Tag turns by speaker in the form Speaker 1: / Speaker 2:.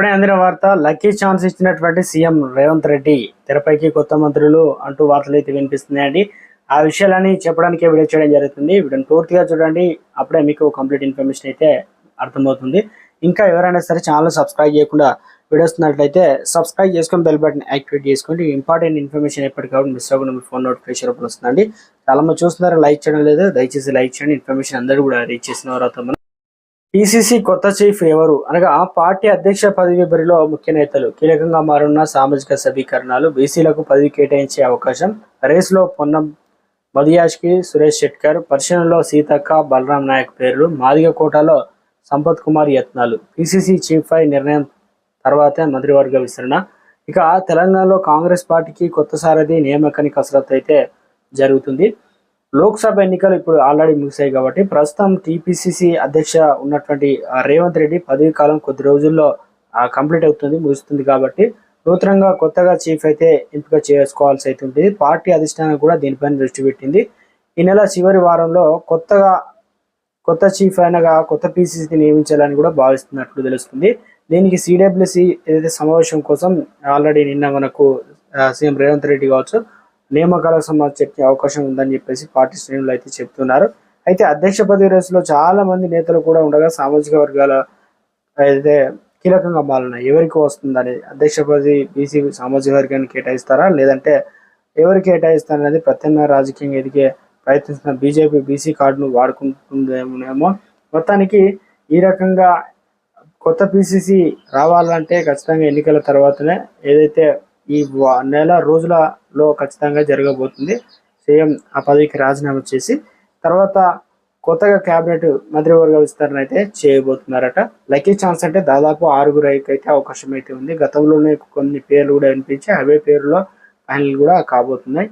Speaker 1: ఇప్పుడే అందిన వార్త లక్కీ ఛాన్స్ ఇచ్చినటువంటి సీఎం రేవంత్ రెడ్డి. తెరపైకి కొత్త మంత్రులు అంటూ వార్తలు అయితే వినిపిస్తున్నాయండి. ఆ విషయాలని చెప్పడానికి వీడియో చేయడం జరుగుతుంది. వీడియోని పూర్తిగా చూడండి. అప్పుడే మీకు కంప్లీట్ ఇన్ఫర్మేషన్ అయితే అర్థమవుతుంది. ఇంకా ఎవరైనా సరే ఛానల్ సబ్స్క్రైబ్ చేయకుండా వీడియోస్ ఉన్నట్లయితే సబ్స్క్రైబ్ చేసుకొని బెల్ బటన్ యాక్టివేట్ చేసుకోండి. ఇంపార్టెంట్ ఇన్ఫర్మేషన్ ఎప్పటికప్పుడు మిస్ అవ్వకుండా మీ ఫోన్ నోటిఫికేషన్ రూపంలో వస్తుందండి. చాలా మంది చూస్తున్నారు లైక్ చేయడం లేదు. దయచేసి లైక్ చేయండి. ఇన్ఫర్మేషన్ అందరూ కూడా రీచ్ చేసిన వారు పిసిసి కొత్త చీఫ్ ఎవరు? అనగా పార్టీ అధ్యక్ష పదవి బరిలో ముఖ్య నేతలు. కీలకంగా మారున్న సామాజిక సమీకరణాలు బీసీలకు పదవి కేటాయించే అవకాశం రేసులో పొన్నం మదియాష్కి సురేష్ శెట్కర్ పరిశీలనలో సీతక్క బలరాం నాయక్ పేర్లు మాదిగ కోటలో సంపత్ కుమార్ యత్నాలు. పిసిసి చీఫ్ పై నిర్ణయం తర్వాతే మంత్రివర్గ విస్తరణ. ఇక తెలంగాణలో కాంగ్రెస్ పార్టీకి కొత్త సారథి నియామకానికి కసరత్తు అయితే జరుగుతుంది. లోక్సభ ఎన్నికలు ఇప్పుడు ఆల్రెడీ ముగిశాయి కాబట్టి ప్రస్తుతం టీపీసీసీ అధ్యక్ష ఉన్నటువంటి రేవంత్ రెడ్డి పదవి కాలం కొద్ది రోజుల్లో కంప్లీట్ అవుతుంది ముగుస్తుంది కాబట్టి నూతనంగా కొత్తగా చీఫ్ అయితే ఎంపిక చేసుకోవాల్సి అయితే ఉంటుంది. పార్టీ అధిష్టానం కూడా దీనిపైన దృష్టి పెట్టింది. ఈ నెల చివరి వారంలో కొత్తగా కొత్త చీఫ్ అయినగా కొత్త పీసీసీ నియమించాలని కూడా భావిస్తున్నట్లు తెలుస్తుంది. దీనికి సిడబ్ల్యూసి ఏదైతే సమావేశం కోసం ఆల్రెడీ నిన్న మనకు సీఎం రేవంత్ రెడ్డి కావచ్చు నియామకాలకు సంబంధించి చెప్పే అవకాశం ఉందని చెప్పేసి పార్టీ శ్రేణులు అయితే చెప్తున్నారు. అయితే అధ్యక్ష పదవి రేసులో చాలా మంది నేతలు కూడా ఉండగా సామాజిక వర్గాల అయితే కీలకంగా మారున్నాయి ఎవరికి వస్తుందని అధ్యక్ష పదవి బీసీ సామాజిక వర్గాన్ని కేటాయిస్తారా? లేదంటే ఎవరికి కేటాయిస్తారనేది ప్రత్యామ్నాయ రాజకీయంగా ఎదిగే ప్రయత్నిస్తున్న బీజేపీ బీసీ కార్డును వాడుకుంటుందేమో మొత్తానికి ఈ రకంగా కొత్త పిసిసి రావాలంటే ఖచ్చితంగా ఎన్నికల తర్వాతనే ఏదైతే ఈ నెల రోజులలో ఖచ్చితంగా జరగబోతుంది. సీఎం ఆ పదవికి రాజీనామా చేసి తర్వాత కొత్తగా కేబినెట్ మంత్రివర్గ విస్తరణ అయితే చేయబోతున్నారట. లక్కీ ఛాన్స్ అంటే దాదాపు ఆరుగురు అయితే అవకాశం అయితే ఉంది. గతంలోనే కొన్ని పేర్లు కూడా వినిపించి అవే పేరులో ఫైనల్ కూడా కాబోతున్నాయి.